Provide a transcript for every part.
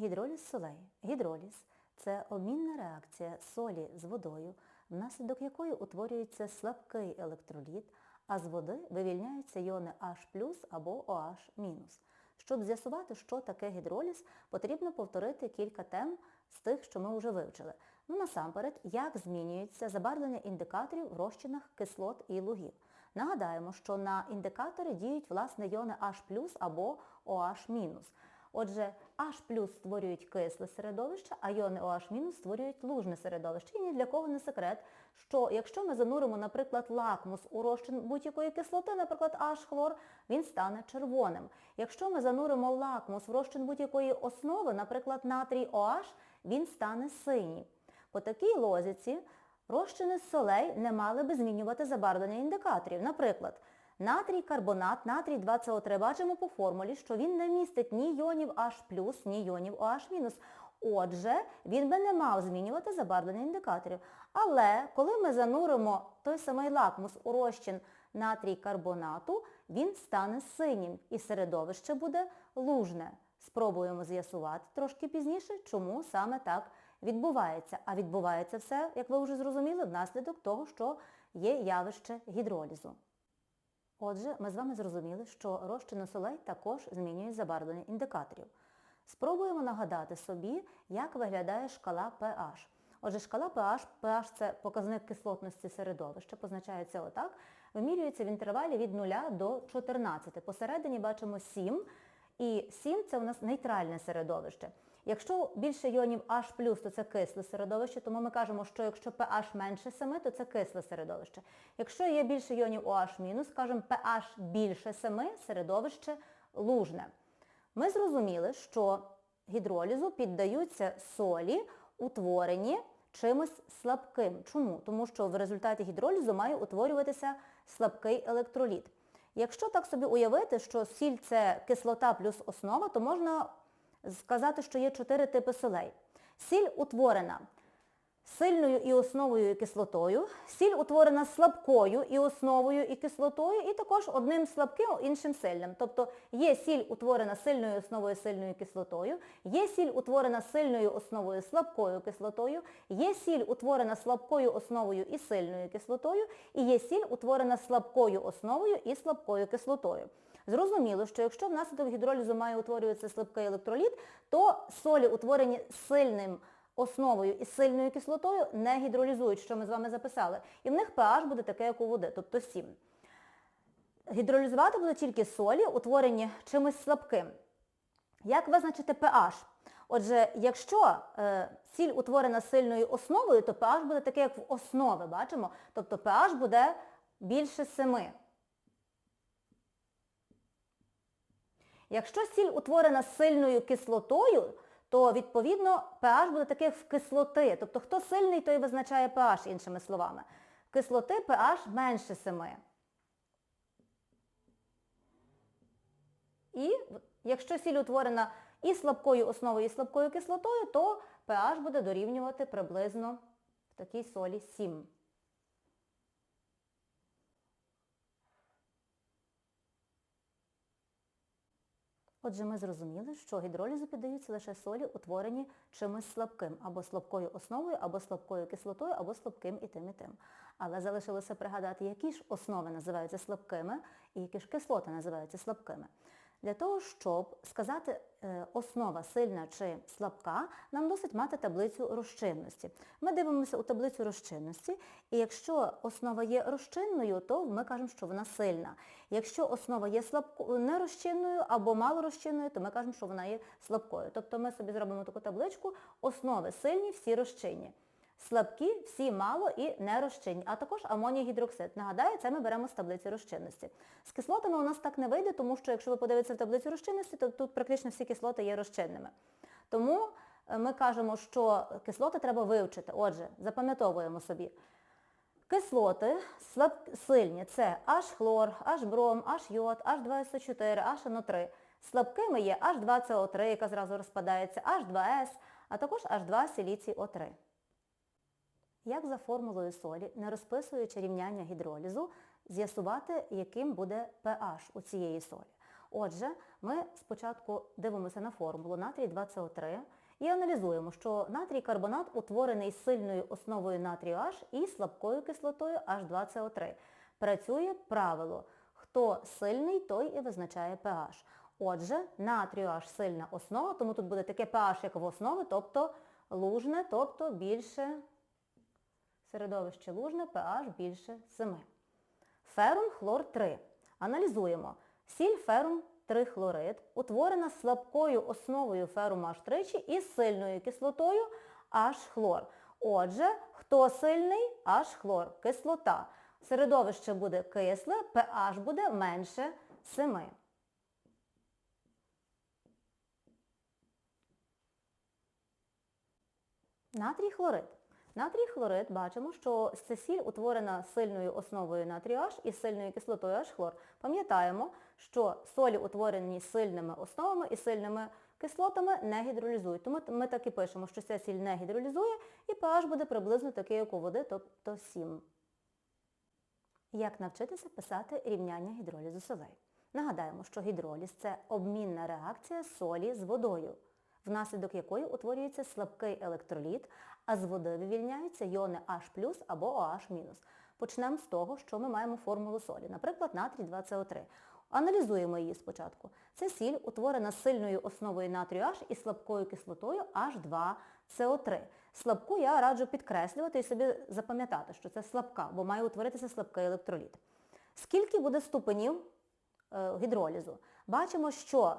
Гідроліз солей. Гідроліз це обмінна реакція солі з водою, внаслідок якої утворюється слабкий електроліт, а з води вивільняються іони H або OH-. Щоб з'ясувати, що таке гідроліз, потрібно повторити кілька тем з тих, що ми вже вивчили. Ну, насамперед, як змінюється забарвлення індикаторів в розчинах кислот і лугів. Нагадаємо, що на індикатори діють власне іони H або OH-. Отже, H створюють кисле середовище, а іони OH- створюють лужне середовище. І ні для кого не секрет, що якщо ми зануримо, наприклад, лакмус у розчин будь-якої кислоти, наприклад, H-хлор, він стане червоним. Якщо ми зануримо лакмус в розчин будь-якої основи, наприклад, натрій OH, він стане синій. По такій лозіці розчини солей не мали би змінювати забарвлення індикаторів. Наприклад, Натрій карбонат, натрій 2СО3 бачимо по формулі, що він не містить ні йонів H+, ні йонів OH-. Отже, він би не мав змінювати забарвлення індикаторів. Але коли ми зануримо той самий лакмус у розчин натрій карбонату, він стане синім і середовище буде лужне. Спробуємо з'ясувати трошки пізніше, чому саме так відбувається. А відбувається все, як ви вже зрозуміли, внаслідок того, що є явище гідролізу. Отже, ми з вами зрозуміли, що розчини солей також змінюють забарвлення індикаторів. Спробуємо нагадати собі, як виглядає шкала pH. Отже, шкала pH, pH це показник кислотності середовища, позначається отак, вимірюється в інтервалі від 0 до 14. Посередині бачимо 7, і 7 це у нас нейтральне середовище. Якщо більше іонів H+, то це кисле середовище, тому ми кажемо, що якщо pH менше 7, то це кисле середовище. Якщо є більше іонів OH-, кажемо pH більше 7, середовище лужне. Ми зрозуміли, що гідролізу піддаються солі, утворені чимось слабким. Чому? Тому що в результаті гідролізу має утворюватися слабкий електроліт. Якщо так собі уявити, що сіль це кислота плюс основа, то можна сказати, що є чотири типи солей. Сіль утворена сильною і основою і кислотою, сіль утворена слабкою і основою і кислотою, і також одним слабким, іншим сильним. Тобто є сіль утворена сильною основою сильною кислотою, є сіль утворена сильною основою слабкою кислотою, є сіль утворена слабкою основою і сильною кислотою, і є сіль утворена слабкою основою і слабкою кислотою. Зрозуміло, що якщо внаслідок гідролізу має утворюватися слабкий електроліт, то солі, утворені сильним основою і сильною кислотою, не гідролізують, що ми з вами записали. І в них pH буде таке, як у води, тобто 7. Гідролізувати будуть тільки солі, утворені чимось слабким. Як визначити pH? Отже, якщо е, сіль утворена сильною основою, то pH буде таке, як в основи, бачимо? Тобто pH буде більше 7. Якщо сіль утворена сильною кислотою, то відповідно pH буде такий в кислоти. Тобто хто сильний, той визначає pH, іншими словами. Кислоти pH менше 7. І якщо сіль утворена і слабкою основою, і слабкою кислотою, то pH буде дорівнювати приблизно в такій солі 7. Отже, ми зрозуміли, що гідролізу піддаються лише солі, утворені чимось слабким, або слабкою основою, або слабкою кислотою, або слабким і тим, і тим. Але залишилося пригадати, які ж основи називаються слабкими і які ж кислоти називаються слабкими. Для того, щоб сказати е, основа сильна чи слабка, нам досить мати таблицю розчинності. Ми дивимося у таблицю розчинності, і якщо основа є розчинною, то ми кажемо, що вона сильна. Якщо основа є нерозчинною або малорозчинною, то ми кажемо, що вона є слабкою. Тобто ми собі зробимо таку табличку, основи сильні, всі розчинні. Слабкі, всі мало і нерозчинні, а також амоній гідроксид. Нагадаю, це ми беремо з таблиці розчинності. З кислотами у нас так не вийде, тому що якщо ви подивитеся в таблицю розчинності, то тут практично всі кислоти є розчинними. Тому е, ми кажемо, що кислоти треба вивчити. Отже, запам'ятовуємо собі. Кислоти слаб... сильні це H-хлор, H-бром, H-йод, H2SO4, HNO3. Слабкими є H2CO3, яка зразу розпадається, H2S, а також H2 силіцій О3. Як за формулою солі, не розписуючи рівняння гідролізу, з'ясувати, яким буде pH у цієї солі. Отже, ми спочатку дивимося на формулу натрій 2СО3 і аналізуємо, що натрій карбонат утворений сильною основою натрію H і слабкою кислотою H2CO3. Працює правило, хто сильний, той і визначає pH. Отже, натрію H сильна основа, тому тут буде таке pH, як в основі, тобто лужне, тобто більше середовище лужне, pH більше 7. Ферум хлор 3. Аналізуємо. Сіль ферум 3 хлорид утворена слабкою основою ферум H3 і сильною кислотою H хлор. Отже, хто сильний? H хлор, кислота. Середовище буде кисле, pH буде менше 7. Натрій хлорид. Натрій хлорид бачимо, що це сіль утворена сильною основою натрію H і сильною кислотою H хлор. Пам'ятаємо, що солі утворені сильними основами і сильними кислотами не гідролізують. Тому ми так і пишемо, що ця сіль не гідролізує і pH буде приблизно такий, як у води, тобто 7. Як навчитися писати рівняння гідролізу солей? Нагадаємо, що гідроліз – це обмінна реакція солі з водою, внаслідок якої утворюється слабкий електроліт, а з води вивільняються йони H або OH-. Почнемо з того, що ми маємо формулу солі, наприклад, натрій 2СО3. Аналізуємо її спочатку. Це сіль утворена сильною основою натрію H і слабкою кислотою H2CO3. Слабку я раджу підкреслювати і собі запам'ятати, що це слабка, бо має утворитися слабкий електроліт. Скільки буде ступенів е, гідролізу? Бачимо, що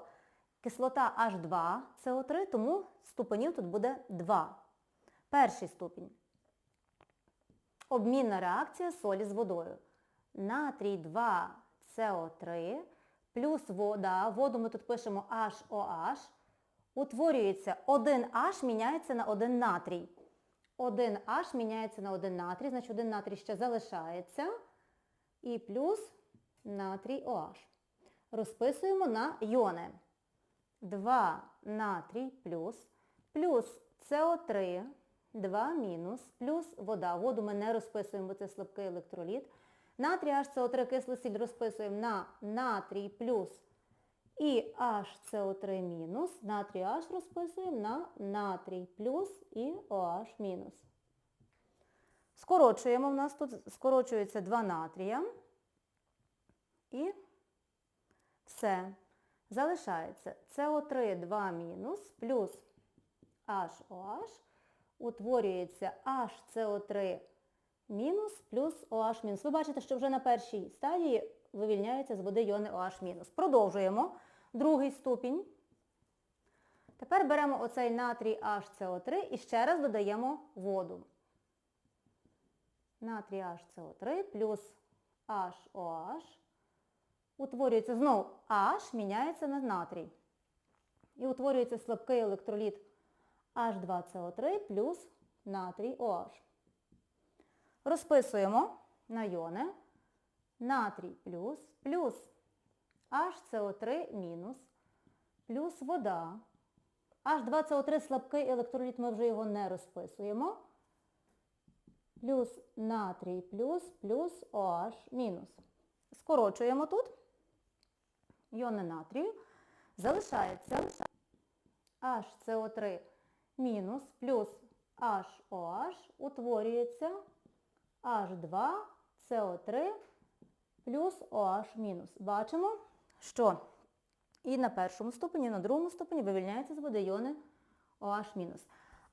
кислота H2CO3, тому ступенів тут буде 2. Перший ступінь. Обмінна реакція солі з водою. Натрій 2 СО3 плюс вода, воду ми тут пишемо HOH, утворюється 1H міняється на 1 натрій. 1H міняється на 1 натрій, значить 1 натрій ще залишається. І плюс натрій OH. Розписуємо на йони. 2 натрій плюс, плюс СО3, 2 мінус, плюс вода. Воду ми не розписуємо, бо це слабкий електроліт. Натрій HCO3 кислосіль розписуємо на натрій плюс і HCO3 мінус. Натрій H розписуємо на натрій плюс і OH мінус. Скорочуємо, в нас тут скорочується 2 натрія. І все. Залишається СО3 2 мінус плюс HOH. Утворюється HCO3 мінус плюс OH мінус. Ви бачите, що вже на першій стадії вивільняються з води йони OH. Продовжуємо другий ступінь. Тепер беремо оцей натрій HCO3 і ще раз додаємо воду. Натрій HCO3 плюс HOH. Утворюється знову H, міняється на натрій. І утворюється слабкий електроліт H2CO3 плюс натрій OH. Розписуємо на йони натрій плюс, плюс HCO3 мінус, плюс вода. H2CO3 слабкий електроліт, ми вже його не розписуємо. Плюс натрій плюс, плюс OH мінус. Скорочуємо тут йони натрію. Залишається HCO3 мінус плюс HOH утворюється H2CO3 плюс OH мінус. Бачимо, що і на першому ступені, і на другому ступені вивільняються з води йони OH.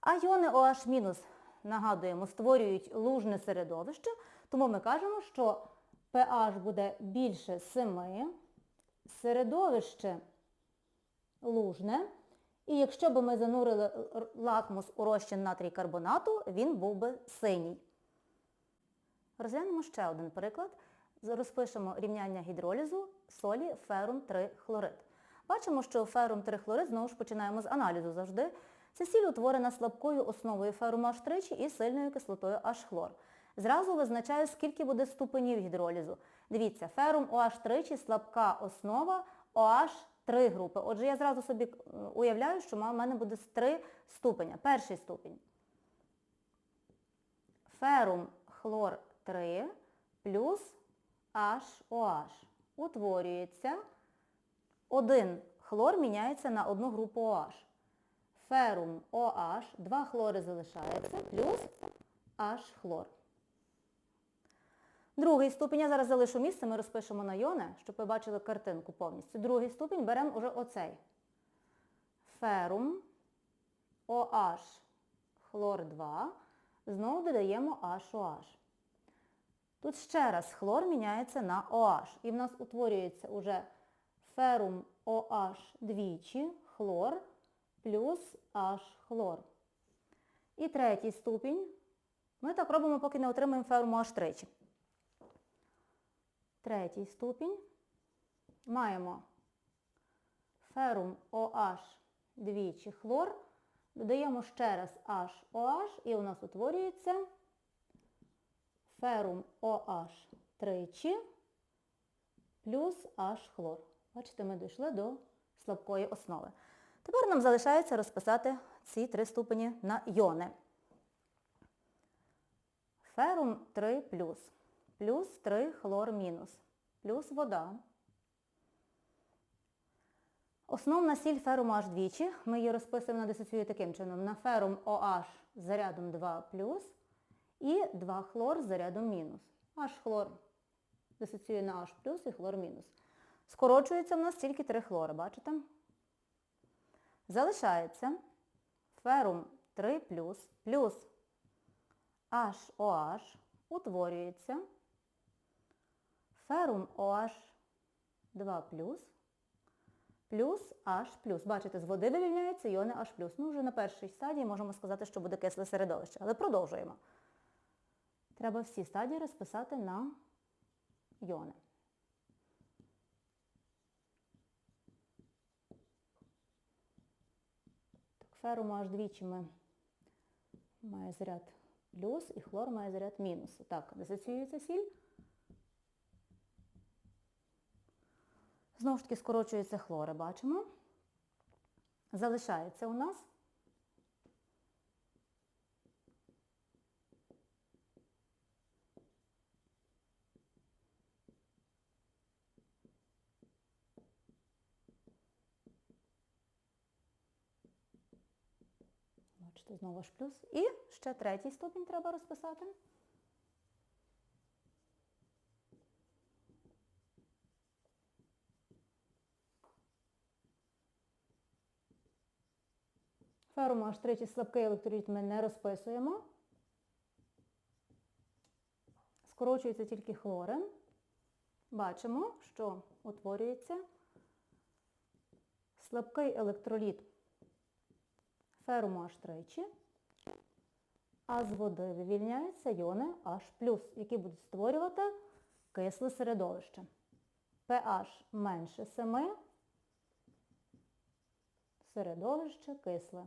А йони OH нагадуємо, створюють лужне середовище, тому ми кажемо, що pH буде більше 7, середовище лужне. І якщо б ми занурили лакмус у розчин натрій карбонату, він був би синій. Розглянемо ще один приклад. Розпишемо рівняння гідролізу солі ферум 3 хлорид. Бачимо, що ферум 3 хлорид, знову ж починаємо з аналізу завжди. Це сіль утворена слабкою основою ферум H3 і сильною кислотою H-хлор. Зразу визначаю, скільки буде ступенів гідролізу. Дивіться, ферум OH3 чи слабка основа, OH 3 групи. Отже, я зразу собі уявляю, що в мене буде 3 ступеня. Перший ступінь. Ферум хлор 3 плюс HOH. Утворюється один хлор міняється на одну групу OH. Ферум OH, два хлори залишається, плюс H хлор. Другий ступінь, я зараз залишу місце, ми розпишемо на йони, щоб ви бачили картинку повністю. Другий ступінь беремо уже оцей. Ферум OH хлор 2. Знову додаємо HOH. Тут ще раз хлор міняється на OH. І в нас утворюється уже ферум OH двічі, хлор плюс H хлор. І третій ступінь. Ми так робимо, поки не отримаємо ферум OH тричі. Третій ступінь. Маємо ферум OH двічі хлор. Додаємо ще раз HOH і у нас утворюється ферум OH тричі плюс H хлор. Бачите, ми дійшли до слабкої основи. Тепер нам залишається розписати ці три ступені на йони. Ферум 3 плюс, плюс 3 хлор мінус, плюс вода. Основна сіль феруму H двічі. Ми її розписуємо на дисоцію таким чином. На ферум OH з зарядом 2 плюс і 2 хлор з зарядом мінус. H хлор дисоціює на H плюс і хлор мінус. Скорочується в нас тільки 3 хлори, бачите? Залишається ферум 3 плюс плюс HOH утворюється ферум OH 2 плюс H+. Бачите, з води вивільняються іони H+. Ну, вже на першій стадії можемо сказати, що буде кисле середовище. Але продовжуємо. Треба всі стадії розписати на іони. Так, ферум аж двічі ми має заряд плюс і хлор має заряд мінус. Так, дисоціюється сіль. Знову ж таки скорочуються хлори, бачимо. Залишається у нас Бачите, знову ж плюс. І ще третій ступінь треба розписати. Ферум аж тричі слабкий електроліт ми не розписуємо. Скорочуються тільки хлори. Бачимо, що утворюється слабкий електроліт феруму аж тричі, а з води вивільняються іони H+, які будуть створювати кисле середовище. pH менше 7, середовище кисле.